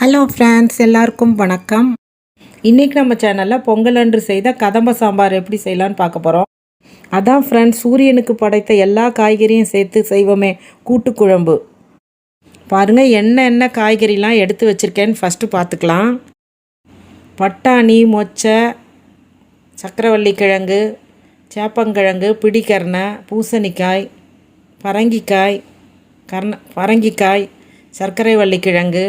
Hello friends எல்லாருக்கும் வணக்கம். இன்றைக்கி நம்ம சேனலில் பொங்கல் அன்று செய்த கதம்ப சாம்பார் எப்படி செய்யலான்னு பார்க்க போகிறோம் அதான் ஃப்ரெண்ட்ஸ் சூரியனுக்கு படைத்த எல்லா காய்கறியும் சேர்த்து செய்வோமே கூட்டுக்குழம்பு. பாருங்கள் என்ன என்ன காய்கறிலாம் எடுத்து வச்சுருக்கேன்னு ஃபஸ்ட்டு பார்த்துக்கலாம். பட்டாணி மொச்சை சக்கரவள்ளி கிழங்கு சேப்பங்கிழங்கு பிடிக்கரணை பூசணிக்காய் பரங்கிக்காய் கர்ண பரங்கிக்காய் சர்க்கரை வள்ளி கிழங்கு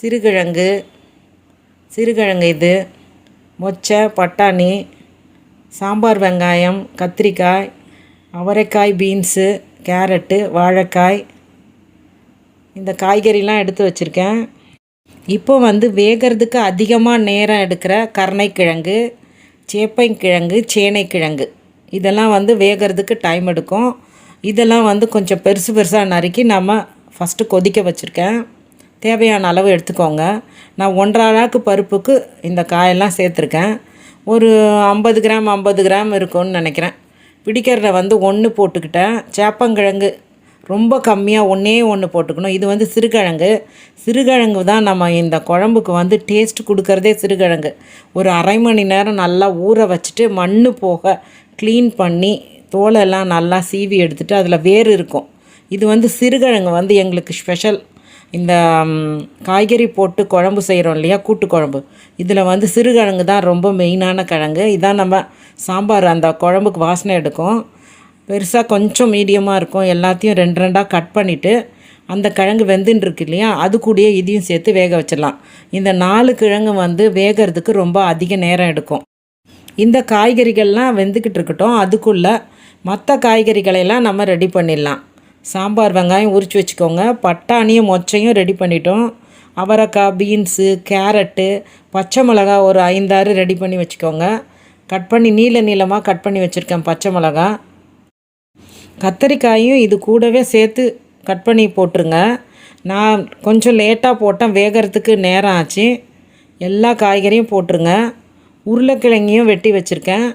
சிறுகிழங்கு சிறுகிழங்கு இது மொச்சை பட்டாணி சாம்பார் வெங்காயம் கத்திரிக்காய் அவரைக்காய் பீன்ஸு கேரட்டு வாழைக்காய். இந்த காய்கறிலாம் எடுத்து வச்சுருக்கேன். இப்போ வந்து வேகிறதுக்கு அதிகமாக நேரம் எடுக்கிற கருணைக்கிழங்கு சேப்பங்கிழங்கு சேனைக்கிழங்கு. இதெல்லாம் வந்து வேகிறதுக்கு டைம் எடுக்கும். இதெல்லாம் வந்து கொஞ்சம் பெருசு பெருசாக நறுக்கி நம்ம ஃபஸ்ட்டு கொதிக்க வச்சுருக்கேன். தேவையான அளவு எடுத்துக்கோங்க. நான் ஒன்றரை அளவுக்கு பருப்புக்கு இந்த காயெல்லாம் சேர்த்துருக்கேன். ஒரு ஐம்பது கிராம் ஐம்பது கிராம் இருக்கும்னு நினைக்கிறேன். பிடிக்கிறத வந்து ஒன்று போட்டுக்கிட்டேன். சேப்பங்கிழங்கு ரொம்ப கம்மியாக ஒன்றே ஒன்று போட்டுக்கணும். இது வந்து சிறுகிழங்கு. சிறுகிழங்கு தான் நம்ம இந்த குழம்புக்கு வந்து டேஸ்ட் கொடுக்கறதே சிறுகிழங்கு. ஒரு அரை மணி நேரம் நல்லா ஊற வச்சுட்டு மண் போக க்ளீன் பண்ணி தோலெல்லாம் நல்லா சீவி எடுத்துகிட்டு அதில் வேர் இருக்கும். இது வந்து சிறுகிழங்கு வந்து எங்களுக்கு ஸ்பெஷல் இந்த காய்கறி போட்டு குழம்பு செய்கிறோம் இல்லையா கூட்டு குழம்பு. இதில் வந்து சிறுகிழங்கு தான் ரொம்ப மெயினான கிழங்கு. இதான் நம்ம சாம்பார் அந்த குழம்புக்கு வாசனை எடுக்கும். பெருசாக கொஞ்சம் மீடியமாக இருக்கும். எல்லாத்தையும் ரெண்டு ரெண்டாக கட் பண்ணிவிட்டு அந்த கிழங்கு வெந்துன்னு இருக்கு இல்லையா அது கூடயே இதையும் சேர்த்து வேக வச்சிடலாம். இந்த நாலு கிழங்கு வந்து வேகிறதுக்கு ரொம்ப அதிக நேரம் எடுக்கும். இந்த காய்கறிகள்லாம் வெந்துக்கிட்டு இருக்கட்டும் அதுக்குள்ளே மற்ற காய்கறிகளையெல்லாம் நம்ம ரெடி பண்ணிடலாம். சாம்பார் வெங்காயம் உரித்து வச்சுக்கோங்க. பட்டாணியும் மொச்சையும் ரெடி பண்ணிட்டோம். அவரைக்காய் பீன்ஸு கேரட்டு பச்சை மிளகா ஒரு ஐந்தாறு ரெடி பண்ணி வச்சுக்கோங்க. கட் பண்ணி நீல நீளமாக கட் பண்ணி வச்சுருக்கேன் பச்சை மிளகா கத்தரிக்காயும் இது கூடவே சேர்த்து கட் பண்ணி போட்டுருங்க. நான் கொஞ்சம் லேட்டாக போட்டேன். வேகிறதுக்கு நேரம் ஆச்சு. எல்லா காய்கறியும் போட்டுருங்க. உருளைக்கிழங்கையும் வெட்டி வச்சுருக்கேன்.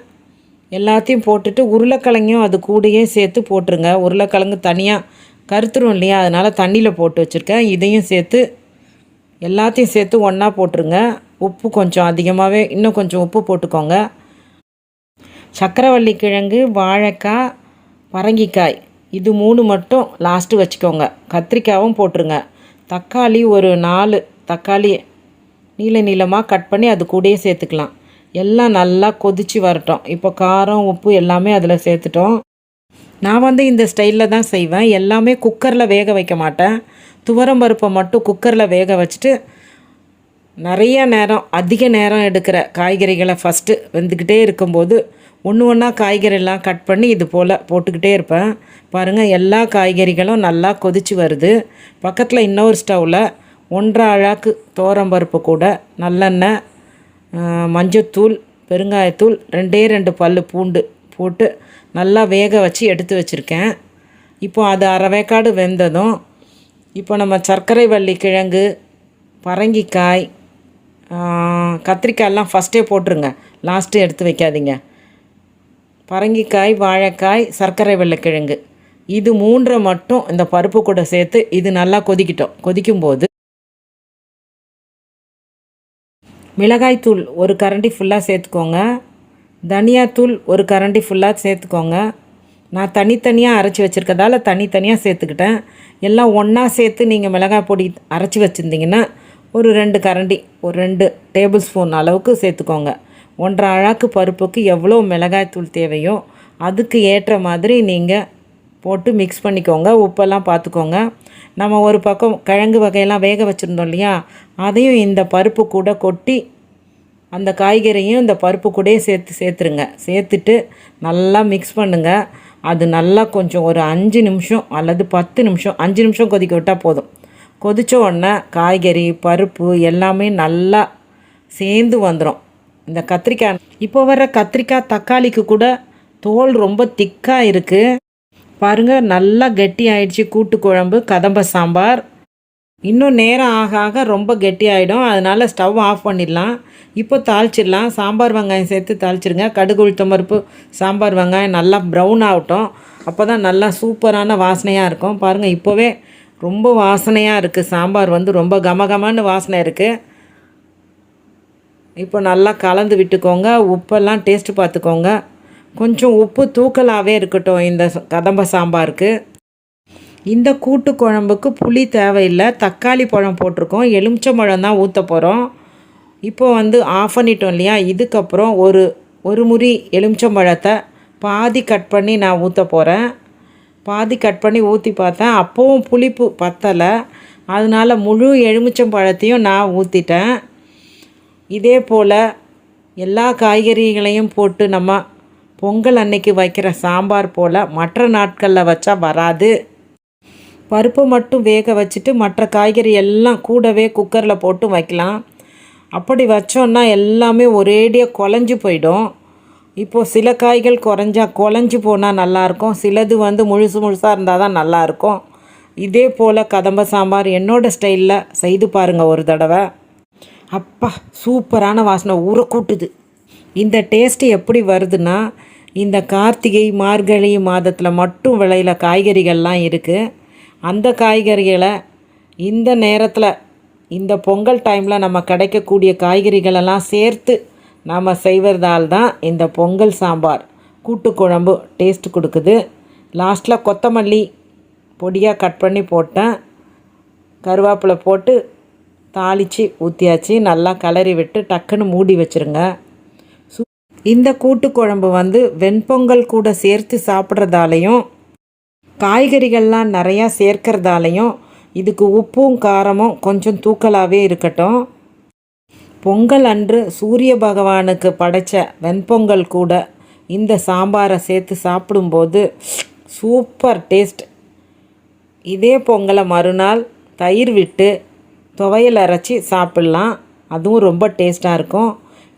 எல்லாத்தையும் போட்டுட்டு உருளைக்கிழங்கையும் அது கூடயே சேர்த்து போட்டுருங்க. உருளைக்கிழங்கு தனியாக கருத்துரும் இல்லையா? அதனால் தண்ணியில் போட்டு வச்சுருக்கேன். இதையும் சேர்த்து எல்லாத்தையும் சேர்த்து ஒன்றா போட்டுருங்க. உப்பு கொஞ்சம் அதிகமாகவே இன்னும் கொஞ்சம் உப்பு போட்டுக்கோங்க. சக்கரவள்ளி கிழங்கு வாழைக்காய் பரங்கிக்காய் இது மூணு மட்டும் லாஸ்ட்டு வச்சுக்கோங்க. கத்திரிக்காயும் போட்டுருங்க. தக்காளி ஒரு நாலு தக்காளி நீள நீளமாக கட் பண்ணி அது கூடயே சேர்த்துக்கலாம். எல்லாம் நல்லா கொதிச்சு வரட்டும். இப்போ காரம் உப்பு எல்லாமே அதில் சேர்த்துட்டோம். நான் வந்து இந்த ஸ்டைலில் தான் செய்வேன். எல்லாமே குக்கரில் வேக வைக்க மாட்டேன். துவரம் பருப்பை மட்டும் குக்கரில் வேக வச்சுட்டு நிறைய நேரம் அதிக நேரம் எடுக்கிற காய்கறிகளை ஃபஸ்ட்டு வெந்துக்கிட்டே இருக்கும்போது ஒன்று ஒன்றா காய்கறியெல்லாம் கட் பண்ணி இது போல் போட்டுக்கிட்டே இருப்பேன். பாருங்கள் எல்லா காய்கறிகளும் நல்லா கொதிச்சு வருது. பக்கத்தில் இன்னொரு ஸ்டவ்வில் ஒன்றரை அழாக்கு பருப்பு கூட நல்லெண்ணெய் மஞ்சத்தூள் பெருங்காயத்தூள் ரெண்டே ரெண்டு பல் பூண்டு போட்டு நல்லா வேக வச்சு எடுத்து வச்சுருக்கேன். இப்போ அது அரை வேக்காடு வெந்ததும் இப்போ நம்ம சர்க்கரை வள்ளி கிழங்கு பரங்கிக்காய் கத்திரிக்காயெல்லாம் ஃபஸ்ட்டே போட்டுருங்க. லாஸ்ட்டு எடுத்து வைக்காதீங்க. பரங்கிக்காய் வாழைக்காய் சர்க்கரை வெள்ளைக்கிழங்கு இது மூன்றை மட்டும் இந்த பருப்பு கூட சேர்த்து இது நல்லா கொதிக்கிட்டோம். கொதிக்கும்போது மிளகாய்த்தூள் ஒரு கரண்டி ஃபுல்லாக சேர்த்துக்கோங்க. தனியாத்தூள் ஒரு கரண்டி ஃபுல்லாக சேர்த்துக்கோங்க. நான் தனித்தனியாக அரைச்சி வச்சுருக்கதால தனித்தனியாக சேர்த்துக்கிட்டேன். எல்லாம் ஒன்றா சேர்த்து நீங்கள் மிளகாய் பொடி அரைச்சி வச்சுருந்தீங்கன்னா ஒரு ரெண்டு கரண்டி ஒரு ரெண்டு டேபிள் ஸ்பூன் அளவுக்கு சேர்த்துக்கோங்க. ஒன்றரை அழாக்கு பருப்புக்கு எவ்வளோ மிளகாய்த்தூள் தேவையோ அதுக்கு ஏற்ற மாதிரி நீங்கள் போட்டு மிக்ஸ் பண்ணிக்கோங்க. உப்பெல்லாம் பார்த்துக்கோங்க நம்ம ஒரு பக்கம் கிழங்கு வகையெல்லாம் வேக வச்சுருந்தோம் இல்லையா? அதையும் இந்த பருப்பு கூட கொட்டி அந்த காய்கறியும் இந்த பருப்பு கூடயே சேர்த்து சேர்த்துருங்க. சேர்த்துட்டு நல்லா மிக்ஸ் பண்ணுங்கள் அது நல்லா கொஞ்சம் ஒரு அஞ்சு நிமிஷம் அல்லது பத்து நிமிஷம் அஞ்சு நிமிஷம் கொதிக்க விட்டால் போதும். கொதித்த உடனே காய்கறி பருப்பு எல்லாமே நல்லா சேர்ந்து வந்துடும் இந்த கத்திரிக்காய் இப்போ வர கத்திரிக்காய் தக்காளிக்கு கூட தோல் ரொம்ப திக்காக இருக்குது பாருங்கள் நல்லா கெட்டி ஆயிடுச்சு கூட்டு குழம்பு கதம்ப சாம்பார். இன்னும் நேரம் ஆக ஆக ரொம்ப கெட்டியாயிடும். அதனால் ஸ்டவ் ஆஃப் பண்ணிடலாம். இப்போ தாளிச்சிடலாம். சாம்பார் வெங்காயம் சேர்த்து தாளிச்சிருங்க. கடுகு உளுத்தம்பருப்பு சாம்பார் வெங்காயம் நல்லா ப்ரௌன் ஆகட்டும். அப்போ தான் நல்லா சூப்பரான வாசனையாக இருக்கும். பாருங்கள் இப்போவே ரொம்ப வாசனையாக இருக்குது சாம்பார் வந்து ரொம்ப கமகமான்னு வாசனை இருக்குது இப்போ நல்லா கலந்து விட்டுக்கோங்க. உப்பெல்லாம் டேஸ்ட்டு பார்த்துக்கோங்க. கொஞ்சம் உப்பு தூக்கலாகவே இருக்கட்டும் இந்த கதம்ப சாம்பாருக்கு. இந்த கூட்டு குழம்புக்கு புளி தேவையில்லை. தக்காளி பழம் போட்டிருக்கோம். எலுமிச்சம்பழம் தான் ஊற்ற போகிறோம் இப்போ வந்து ஆஃப் பண்ணிட்டோம் இல்லையா? இதுக்கப்புறம் ஒரு ஒரு முறி எலுமிச்சம்பழத்தை பாதி கட் பண்ணி நான் ஊற்ற போகிறேன் பாதி கட் பண்ணி ஊற்றி பார்த்தேன். அப்போவும் புளிப்பு பத்தலை. அதனால முழு எலுமிச்சம்பழத்தையும் நான் ஊற்றிட்டேன் இதே போல் எல்லா காய்கறிகளையும் போட்டு நம்ம பொங்கல் அன்னைக்கு வைக்கிற சாம்பார் போல் மற்ற நாட்களில் வச்சா வராது. பருப்பு மட்டும் வேக வச்சுட்டு மற்ற காய்கறி எல்லாம் கூடவே குக்கரில் போட்டு வைக்கலாம். அப்படி வச்சோன்னா எல்லாமே ஒரேடியாக குழஞ்சி போயிடும். இப்போது சில காய்கள் குறைஞ்சா குழஞ்சி போனால் நல்லாயிருக்கும். சிலது வந்து முழுசு முழுசாக இருந்தால் தான் நல்லாயிருக்கும். இதே போல் கதம்ப சாம்பார் என்னோடய ஸ்டைலில் செய்து பாருங்கள் ஒரு தடவை. அப்பா சூப்பரான வாசனை ஊற கூட்டுது. இந்த டேஸ்ட்டு எப்படி வருதுன்னா இந்த கார்த்திகை மார்கழி மாதத்தில் மட்டும் விளையில காய்கறிகள்லாம் இருக்குது அந்த காய்கறிகளை இந்த நேரத்தில் இந்த பொங்கல் டைமில் நம்ம கிடைக்கக்கூடிய காய்கறிகளெல்லாம் சேர்த்து நாம் செய்வதால் தான் இந்த பொங்கல் சாம்பார் கூட்டு குழம்பு டேஸ்ட் கொடுக்குது லாஸ்ட்டில் கொத்தமல்லி பொடியாக கட் பண்ணி போட்டேன். கருவேப்பிலை போட்டு தாளித்து ஊற்றியாச்சு நல்லா கிளறி விட்டு டக்குன்னு மூடி வச்சுருங்க. சு- இந்த கூட்டு குழம்பு வந்து வெண்பொங்கல் கூட சேர்த்து சாப்பிட்றதாலையும் காய்கறிகள்லாம் நிறையா சேர்க்கறதாலையும் இதுக்கு உப்பும் காரமும் கொஞ்சம் தூக்கலாகவே இருக்கட்டும். பொங்கல் அன்று சூரிய பகவானுக்கு படைச்ச வெண்பொங்கல் கூட இந்த சாம்பாரை சேர்த்து சாப்பிடும்போது சூப்பர் டேஸ்ட். இதே பொங்கலை மறுநாள் தயிர் விட்டு துவையல் அரைச்சி சாப்பிட்லாம். அதுவும் ரொம்ப டேஸ்ட்டாக இருக்கும்.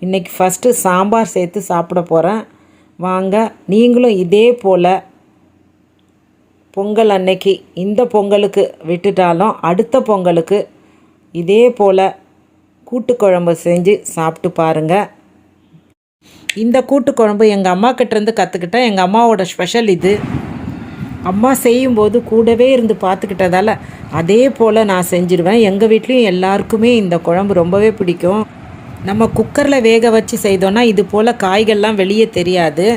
இன்றைக்கி ஃபஸ்ட்டு சாம்பார் சேர்த்து சாப்பிட போகிறேன் வாங்க நீங்களும் இதே போல் பொங்கல் அன்னைக்கு இந்த பொங்கலுக்கு விட்டுட்டாலும் அடுத்த பொங்கலுக்கு இதே போல் கூட்டுக்குழம்பு செஞ்சு சாப்பிட்டு பாருங்கள் இந்த கூட்டுக்குழம்பு எங்கள் அம்மா கிட்டேருந்து கற்றுக்கிட்டேன் எங்கள் அம்மாவோட ஸ்பெஷல் இது. அம்மா செய்யும்போது கூடவே இருந்து பார்த்துக்கிட்டதால் அதே போல் நான் செஞ்சிருவேன். எங்கள் வீட்லேயும் எல்லாருக்குமே இந்த குழம்பு ரொம்பவே பிடிக்கும். நம்ம குக்கரில் வேக வச்சு செய்தோன்னா இது போல் காய்கள்லாம் வெளியே தெரியாது.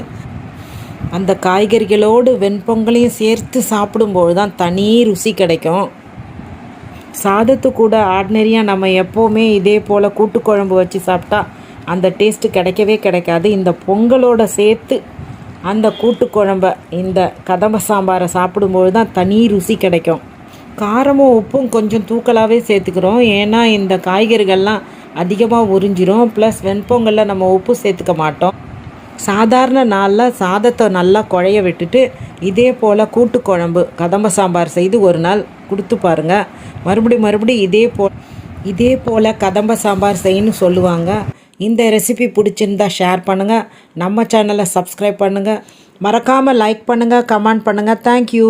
அந்த காய்கறிகளோடு வெண்பொங்கலையும் சேர்த்து சாப்பிடும்போது தான் தனி ருசி கிடைக்கும். சாதத்து கூட ஆர்டினரியாக நம்ம எப்போவுமே இதே போல் கூட்டு குழம்பு வச்சு சாப்பிட்டா அந்த டேஸ்ட்டு கிடைக்கவே கிடைக்காது. இந்த பொங்கலோட சேர்த்து அந்த கூட்டு குழம்ப இந்த கதம்ப சாம்பாரை சாப்பிடும்போது தான் தனி ருசி கிடைக்கும். காரமும் உப்பும் கொஞ்சம் தூக்கலாகவே சேர்த்துக்கிறோம். ஏன்னா இந்த காய்கறிகள்லாம் அதிகமாக உறிஞ்சிரும். ப்ளஸ் வெண்பொங்கலில் நம்ம உப்பு சேர்த்துக்க மாட்டோம். சாதாரண நாளில் சாதத்தை நல்லா குழைய விட்டுட்டு இதே போல் கூட்டு குழம்பு கதம்ப சாம்பார் செய்து ஒரு நாள் கொடுத்து பாருங்கள் மறுபடி மறுபடியும் இதே போ இதே போல் கதம்ப சாம்பார் செய்யணும் சொல்லுவாங்க. இந்த ரெசிபி பிடிச்சிருந்தா ஷேர் பண்ணுங்கள் நம்ம சேனலை சப்ஸ்கிரைப் பண்ணுங்கள் மறக்காமல் லைக் பண்ணுங்கள் கமெண்ட் பண்ணுங்கள் தேங்க்யூ